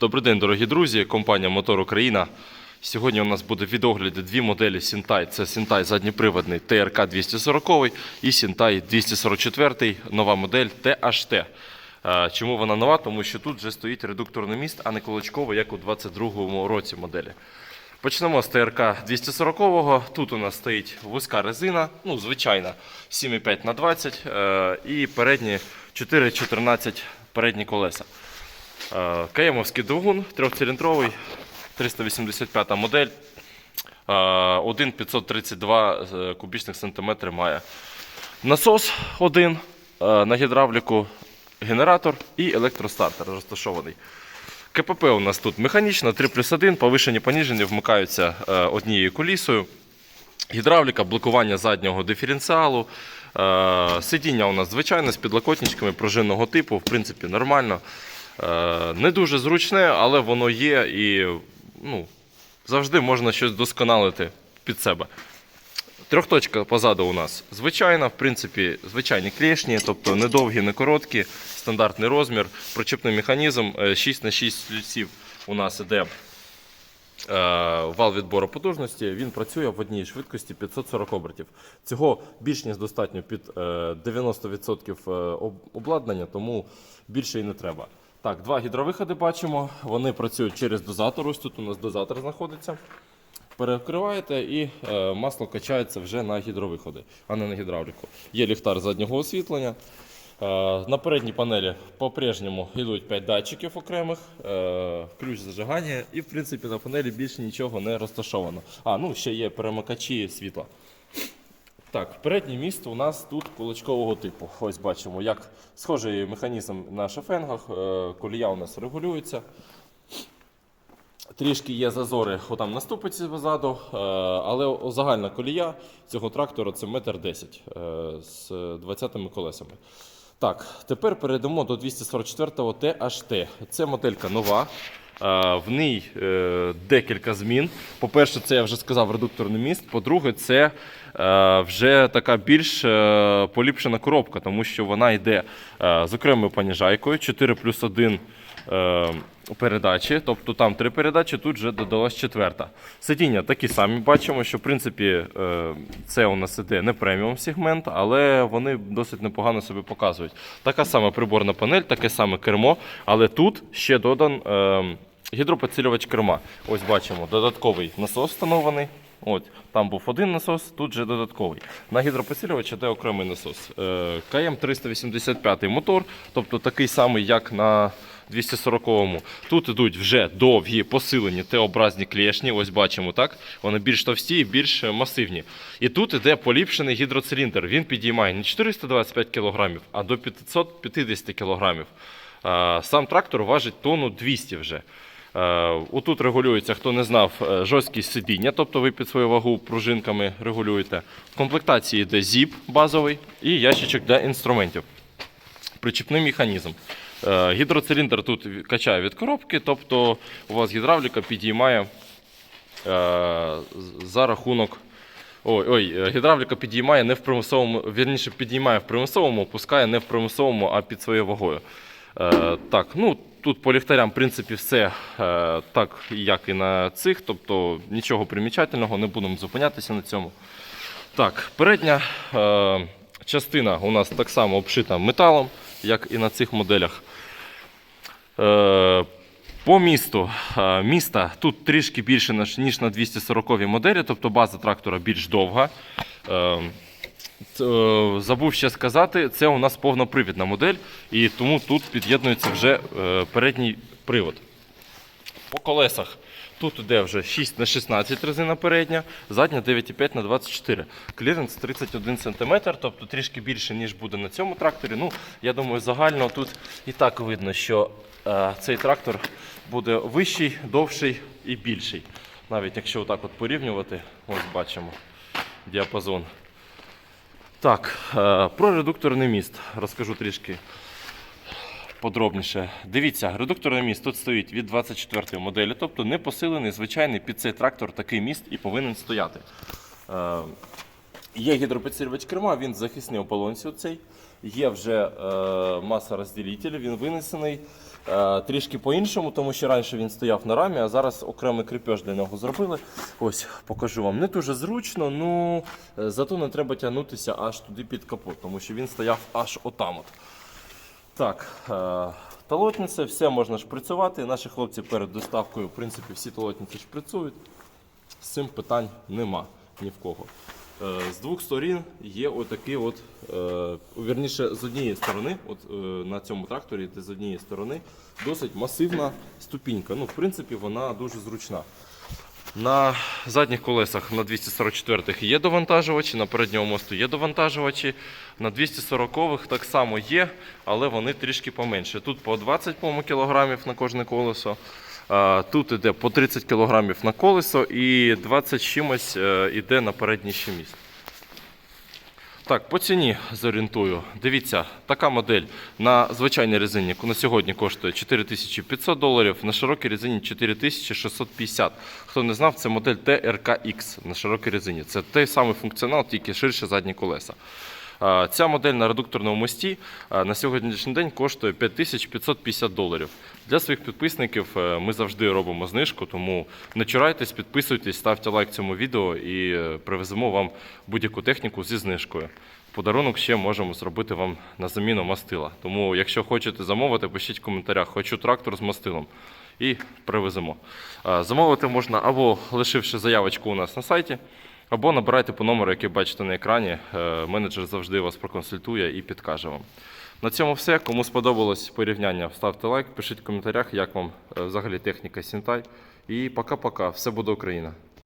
Добрий день, дорогі друзі. Компанія Мотор Україна. Сьогодні у нас буде відогляди дві моделі Сінтай. Це Сінтай задніприводний ТРК 240 і Сінтай 244, нова модель THT. Е, Чому вона нова? Тому що тут вже стоїть редукторний міст, а не колочковий, як у 22 році моделі. Почнемо з ТРК 240-го. Тут у нас стоїть вузька резина, ну, звичайна, 7,5 на 20 е, і передні 4,14 передні колеса. Е, Каємовський двигун, трьохциліндровий, 385 модель. Е, 1,532 е, кубічних сантиметри має. Насос один е, на гідравліку, генератор і електростартер розташований. КПП у нас тут механічна, 3 плюс 1, повишені поніжені вмикаються е, однією колісою. Гідравліка, блокування заднього диференціалу. Е, сидіння у нас звичайне з підлокотничками пружинного типу, в принципі, нормально. Е, не дуже зручне, але воно є і ну, завжди можна щось досконалити під себе. Трьохточка позаду у нас звичайна, в принципі, звичайні клешні, тобто не довгі, не короткі, стандартний розмір, прочіпний механізм 6х6 люців у нас іде. Е, вал відбору потужності, він працює в одній швидкості 540 обертів. Цього більш ніж достатньо під е, 90% е, обладнання, тому більше і не треба. Так, два гідровиходи бачимо. Вони працюють через дозатор. Ось тут у нас дозатор знаходиться. Перекриваєте і е, масло качається вже на гідровиходи, а не на гідравліку. Є ліхтар заднього освітлення. Е, на передній панелі по-прежньому йдуть 5 датчиків окремих, е, ключ зажигання, і в принципі на панелі більше нічого не розташовано. А, ну ще є перемикачі світла. Так, переднє міст у нас тут кулачкового типу. Ось бачимо, як схожий механізм на шефенгах. Е, колія у нас регулюється. Трішки є зазори отам на ступиці позаду, е, але загальна колія цього трактора це метр десять е, з 20 колесами. Так, тепер перейдемо до 244-го THT. Це моделька нова. Е, В ній е, декілька змін. По-перше, це я вже сказав редукторний міст. По-друге, це е, вже така більш поліпшена коробка, тому що вона йде з окремою поніжайкою 4 плюс 1 е, передачі, тобто там три передачі, тут вже додалась четверта. Сидіння такі самі бачимо, що в принципі це у нас іде не преміум сегмент, але вони досить непогано себе показують. Така сама приборна панель, таке саме кермо, але тут ще додан гідропідсилювач керма. Ось бачимо, додатковий насос встановлений. От, там був один насос, тут же додатковий. На гідропосилювач йде окремий насос. Е, КМ 385 мотор, тобто такий самий, як на 240-му. Тут йдуть вже довгі посилені Т-образні клешні. Ось бачимо, так? Вони більш товсті і більш масивні. І тут іде поліпшений гідроциліндр. Він підіймає не 425 кг, а до 550 кг. Е, Сам трактор важить тонну 200 вже. Е, Отут регулюється, хто не знав, е, жорсткість сидіння, тобто ви під свою вагу пружинками регулюєте. В комплектації йде зіп базовий і ящичок для інструментів. Причіпний механізм. Е, Гідроциліндр тут качає від коробки, тобто у вас гідравліка підіймає за рахунок. Ой, ой, гідравліка підіймає не в примусовому, вірніше підіймає в примусовому, опускає не в примусовому, а під своєю вагою. Е, так, ну тут по ліхтарям, в принципі, все е, так, як і на цих, тобто нічого примічательного, не будемо зупинятися на цьому. Так, передня е, частина у нас так само обшита металом, як і на цих моделях. Е, по місту міста тут трішки більше, ніж- на 240 моделі, тобто база трактора більш довга. Е, Забув ще сказати, це у нас повнопривідна модель, і тому тут під'єднується вже е, передній привод. По колесах тут іде вже 6 на 16 резина передня, задня 9,5 на 24. Кліренс 31 см, тобто трішки більше, ніж буде на цьому тракторі. Ну, я думаю, загально тут і так видно, що е, цей трактор буде вищий, довший і більший. Навіть якщо отак от порівнювати, ось бачимо діапазон. Так, е, про редукторний міст розкажу трішки подробніше. Дивіться, редукторний міст тут стоїть від 24-ї моделі, тобто не посилений, звичайний під цей трактор такий міст і повинен стояти. Е, Є гідропідсилювач керма, він захисний ополонці оцей. Є вже е, маса розділитель, він винесений. Е, трішки по-іншому, тому що раніше він стояв на рамі, а зараз окремий кріпеж для нього зробили. Ось покажу вам. Не дуже зручно, ну е, зато не треба тягнутися аж туди під капот, тому що він стояв аж отам. От. Так, е, талотниця, все можна шприцювати. Наші хлопці перед доставкою, в принципі, всі талотниці шприцюють. З цим питань нема ні в кого. Е, З двох сторін є отакий от, е, вірніше, з однієї сторони, от е, на цьому тракторі, де з однієї сторони, досить масивна ступінька. Ну, в принципі, вона дуже зручна. На задніх колесах на 244-х є довантажувачі, на передньому мосту є довантажувачі. На 240-х так само є, але вони трішки поменше. Тут по 20 по-моєму, кілограмів на кожне колесо. А, Тут іде по 30 кілограмів на колесо і 20 чимось е, іде на передній ще міст. Так, по ціні зорієнтую. Дивіться, така модель на звичайній резині на сьогодні коштує 4500 доларів, на широкій резині 4650. Хто не знав, це модель TRKX на широкій резині. Це той самий функціонал, тільки ширше задні колеса. Ця модель на редукторному мості на сьогоднішній день коштує 5550 доларів. Для своїх підписників е, ми завжди робимо знижку, тому не чурайтесь, підписуйтесь, ставте лайк цьому відео і е, привеземо вам будь-яку техніку зі знижкою. Подарунок ще можемо зробити вам на заміну мастила. Тому, якщо хочете замовити, пишіть в коментарях, хочу трактор з мастилом. І привеземо. Замовити можна або лишивши заявочку у нас на сайті, або набирайте по номеру, який бачите на екрані. Е, Менеджер завжди вас проконсультує і підкаже вам. На цьому все. Кому сподобалось порівняння, ставте лайк, пишіть в коментарях, як вам е, взагалі техніка Сінтай. І пока-пока. Все буде Україна.